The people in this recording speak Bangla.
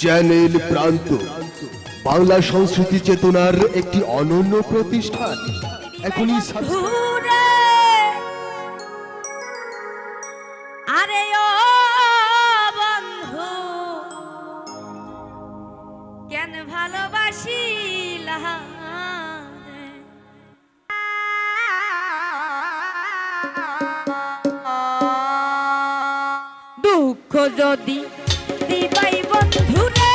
চ্যানেল প্রান্ত। বাংলা সংস্কৃতি চেতনার একটি অনন্য প্রতিষ্ঠান। এখনই যদি দিবাই বন্ধু